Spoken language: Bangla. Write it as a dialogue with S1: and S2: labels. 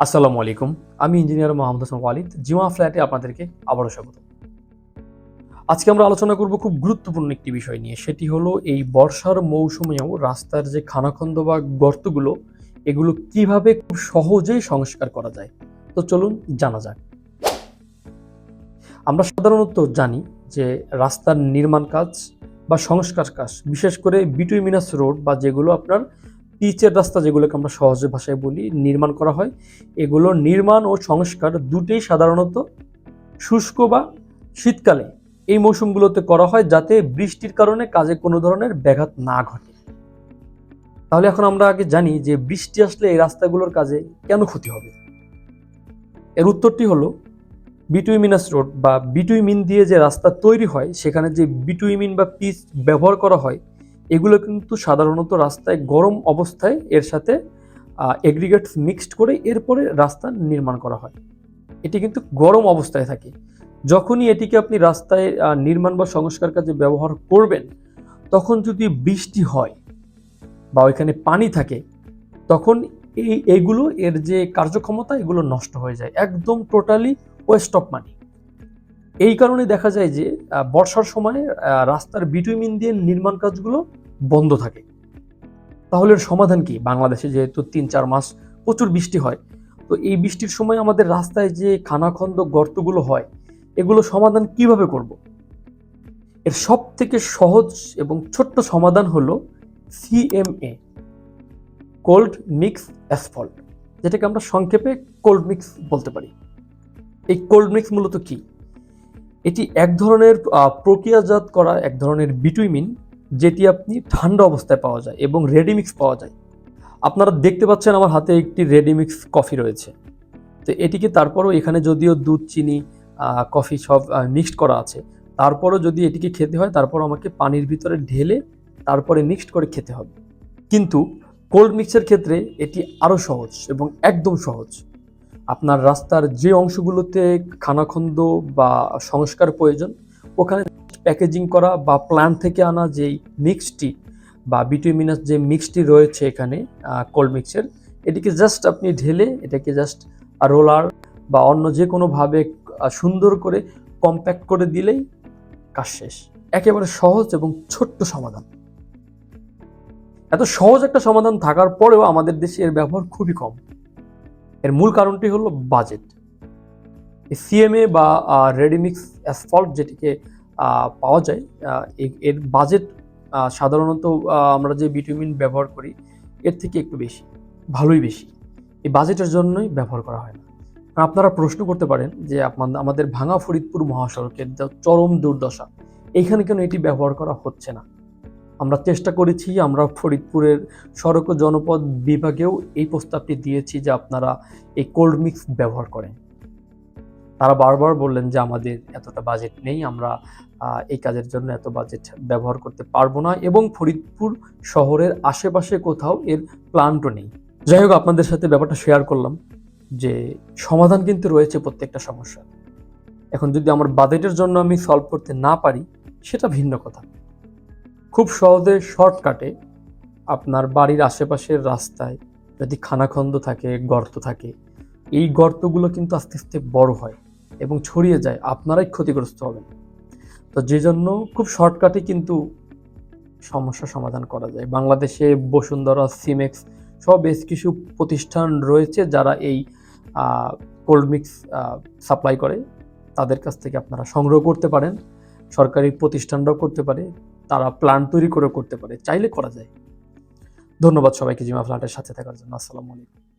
S1: আসসালামু আলাইকুম। আমি ইঞ্জিনিয়ার মোহাম্মদ হাসান ওয়ালিদ, জিমা ফ্ল্যাটে আপনাদেরকে আবারও স্বাগত। আজকে আমরা আলোচনা করব খুব গুরুত্বপূর্ণ একটি বিষয় নিয়ে, সেটি হলো এই বর্ষার মৌসুমেও রাস্তার যে খানাখন্দ বা গর্তগুলো, এগুলো কীভাবে খুব সহজেই সংস্কার করা যায়। তো চলুন জানা যাক। আমরা সাধারণত জানি যে রাস্তার নির্মাণ কাজ বা সংস্কার কাজ, বিশেষ করে বিটুইমিনাস রোড বা যেগুলো আপনার পিচের রাস্তা যেগুলোকে আমরা সহজে ভাষায় বলি, নির্মাণ করা হয়। এগুলো নির্মাণ ও সংস্কার দুটোই সাধারণত শুষ্ক বা শীতকালে এই মৌসুমগুলোতে করা হয় যাতে বৃষ্টির কারণে কাজে কোনো ধরনের ব্যাঘাত না ঘটে। তাহলে এখন আমরা আগে জানি যে বৃষ্টি আসলে এই রাস্তাগুলোর কাজে কেন ক্ষতি হবে। এর উত্তরটি হলো, বিটুইমিনাস রোড বা বিটুইমিন দিয়ে যে রাস্তা তৈরি হয়, সেখানে যে বিটুইমিন বা পিচ ব্যবহার করা হয় এগুলো কিন্তু সাধারণত রাস্তায় গরম অবস্থায় এর সাথে এগ্রিগেটস মিক্সড করে এরপরে রাস্তা নির্মাণ করা হয়। এটি কিন্তু গরম অবস্থায় থাকে। যখনই এটিকে আপনি রাস্তায় নির্মাণ বা সংস্কার কাজে ব্যবহার করবেন, তখন যদি বৃষ্টি হয় বা ওইখানে পানি থাকে, তখন এই, এগুলো এর যে কার্যক্ষমতা, এগুলো নষ্ট হয়ে যায়। একদম টোটালি ওয়েস্ট অফ মানি এই কারণে দেখা যায় যে বর্ষার সময় রাস্তার বিটুইমিন দিয়ে নির্মাণ কাজগুলো বন্ধ থাকে। তাহলে সমাধান কি? বাংলাদেশে যেহেতু তিন চার মাস প্রচুর বৃষ্টি হয়, তো এই বৃষ্টির সময় আমাদের রাস্তায় যে খানাখন্দ গর্তগুলো হয়, এগুলো সমাধান কীভাবে করব? এর সব থেকে সহজ এবং ছোট্ট সমাধান হলো সিএমএ কোল্ড মিক্স অ্যাসফল্ট যেটাকে আমরা সংক্ষেপে কোল্ড মিক্স বলতে পারি। এই কোল্ড মিক্স মূলত কি? এটি এক ধরনের প্রক্রিয়াজাত করা এক ধরনের বিটুইমিন যেটি আপনি ঠান্ডা অবস্থায় পাওয়া যায় এবং রেডিমিক্স পাওয়া যায়। আপনারা দেখতে পাচ্ছেন আমার হাতে একটি রেডিমিক্স কফি রয়েছে। তো এটিকে তারপরও এখানে যদিও দুধ, চিনি কফি সব মিক্সড করা আছে, তারপরও যদি এটিকে খেতে হয়, তারপর আমাকে পানির ভিতরে ঢেলে তারপরে মিক্সড করে খেতে হবে। কিন্তু কোল্ড মিক্সের ক্ষেত্রে এটি আরও সহজ এবং একদম সহজ। আপনার রাস্তার যে অংশগুলোতে খানাখন্দ বা সংস্কার প্রয়োজন, ওখানে প্যাকেজিং করা বা প্ল্যান্ট থেকে আনা যেই মিক্সটি বা বিটুমিনাস যে মিক্সটি রয়েছে এখানে কোল্ড মিক্সের এটিকে জাস্ট আপনি ঢেলে এটাকে জাস্ট রোলার বা অন্য যে কোনোভাবে সুন্দর করে কম্প্যাক্ট করে দিলেই কাজ শেষ। একেবারে সহজ এবং ছোট্ট সমাধান। এত সহজ একটা সমাধান থাকার পরেও আমাদের দেশে এর ব্যবহার খুবই কম। এর মূল কারণটি হলো বাজেট সিএমএ বা রেডিমিক্স অ্যাসফল্ট যেটিকে পাওয়া যায়। এর বাজেট সাধারণত আমরা যে ভিটামিন ব্যবহার করি, এর থেকে একটু বেশি, ভালোই বেশি। এই বাজেটের জন্যই ব্যবহার করা হয় না। আপনারা প্রশ্ন করতে পারেন যে আমাদের ভাঙা ফরিদপুর মহাসড়কের চরম দুর্দশা, এইখানে কেন এটি ব্যবহার করা হচ্ছে না? আমরা চেষ্টা করেছি, আমরা ফরিদপুরের সড়ক ও জনপদ বিভাগেও এই প্রস্তাবটি দিয়েছি যে, আপনারা এই কোল্ড মিক্স ব্যবহার করেন। তারা বারবার বললেন যে আমাদের এতটা বাজেট নেই, আমরা এই কাজের জন্য এত বাজেট ব্যবহার করতে পারব না এবং ফরিদপুর শহরের আশেপাশে কোথাও এর প্ল্যান্টও নেই। যাই হোক, আপনাদের সাথে ব্যাপারটা শেয়ার করলাম যে সমাধান কিন্তু রয়েছে প্রত্যেকটা সমস্যা। এখন যদি আমার বাজেটের জন্য আমি সলভ করতে না পারি, সেটা ভিন্ন কথা। খুব সহজে শর্টকাটে আপনার বাড়ির আশেপাশের রাস্তায় যদি খানাখন্দ থাকে, গর্ত থাকে, এই গর্তগুলো কিন্তু আস্তে আস্তে বড় হয়। এবং ছড়িয়ে যায়, আপনারাই ক্ষতিগ্রস্ত হবেন। তো যে জন্য খুব শর্টকাটে কিন্তু সমস্যা সমাধান করা যায়। বাংলাদেশে বসুন্ধরা, সিমেক্স সব বেশ কিছু প্রতিষ্ঠান রয়েছে যারা এই কোল্ড মিক্স সাপ্লাই করে। তাদের কাছ থেকে আপনারা সংগ্রহ করতে পারেন। সরকারি প্রতিষ্ঠানরাও করতে পারে। তারা প্ল্যান তৈরি করে করতে পারে। চাইলে করা যায়। ধন্যবাদ সবাইকে জিমা ফ্ল্যাটের সাথে থাকার জন্য। আসসালামু আলাইকুম।